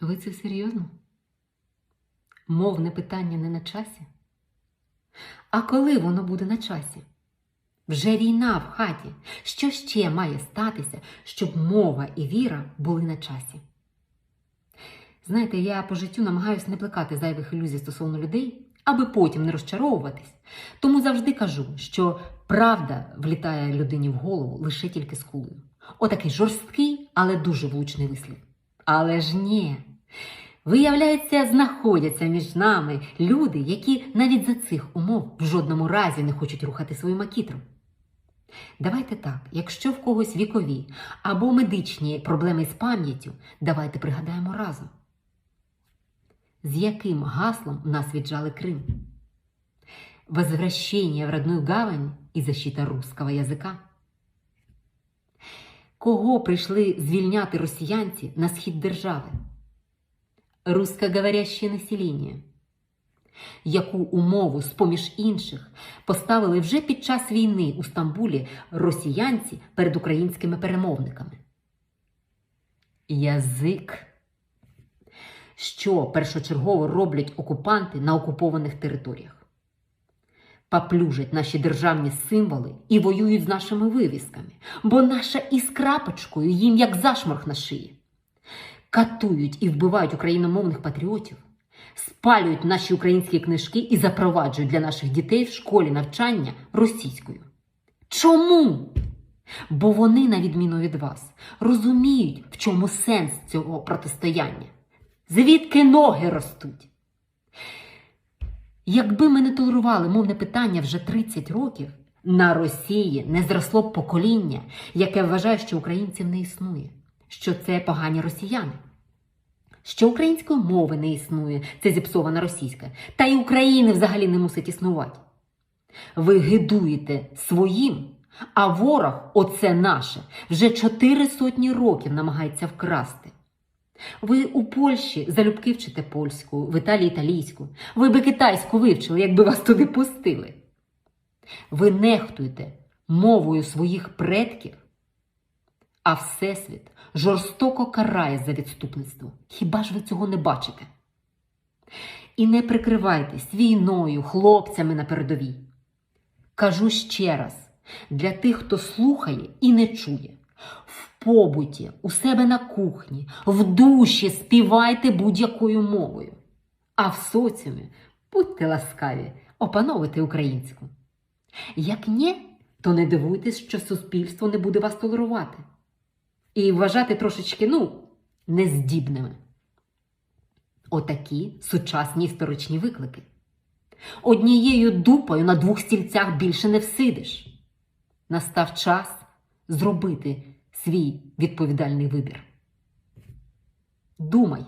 Ви це серйозно? Мовне питання не на часі? А коли воно буде на часі? Вже війна в хаті. Що ще має статися, щоб мова і віра були на часі? Знаєте, я по життю намагаюся не плекати зайвих ілюзій стосовно людей, аби потім не розчаровуватись. Тому завжди кажу, що правда влітає людині в голову лише тільки з кулею. Отакий жорсткий, але дуже влучний вислів. Але ж ні. Виявляється, знаходяться між нами люди, які навіть за цих умов в жодному разі не хочуть рухати свою макітру. Давайте так, якщо в когось вікові або медичні проблеми з пам'яттю, давайте пригадаємо разом. З яким гаслом нас віджали Крим? Возвращение в родную гавань і защита русского язика. Кого прийшли звільняти росіянці на схід держави? Русскоговоряще населення. Яку умову, з поміж інших, поставили вже під час війни у Стамбулі росіянці перед українськими перемовниками? Язик. Що першочергово роблять окупанти на окупованих територіях? Поплюжать наші державні символи і воюють з нашими вивісками, бо наша із крапочкою їм як зашморг на шиї. Катують і вбивають україномовних патріотів, спалюють наші українські книжки і запроваджують для наших дітей в школі навчання російською. Чому? Бо вони, на відміну від вас, розуміють, в чому сенс цього протистояння, звідки ноги ростуть. Якби ми не толерували мовне питання вже 30 років, на Росії не зросло б покоління, яке вважає, що українців не існує, що це погані росіяни, що української мови не існує, це зіпсована російська, та й України взагалі не мусить існувати. Ви гидуєте своїм, а ворог, оце наше, вже чотири сотні років намагається вкрасти. Ви у Польщі залюбки вчите польську, в Італії італійську. Ви би китайську вивчили, якби вас туди пустили. Ви нехтуєте мовою своїх предків, а Всесвіт жорстоко карає за відступництво. Хіба ж ви цього не бачите? І не прикривайтесь війною, хлопцями на передовій. Кажу ще раз: для тих, хто слухає і не чує. Побуті, у себе на кухні, в душі співайте будь-якою мовою. А в соціумі будьте ласкаві, опановуйте українську. Як ні, то не дивуйтесь, що суспільство не буде вас толерувати. І вважати трошечки, ну, нездібними. Отакі сучасні історичні виклики. Однією дупою на двох стільцях більше не всидиш. Настав час зробити свій відповідальний вибір. Думай.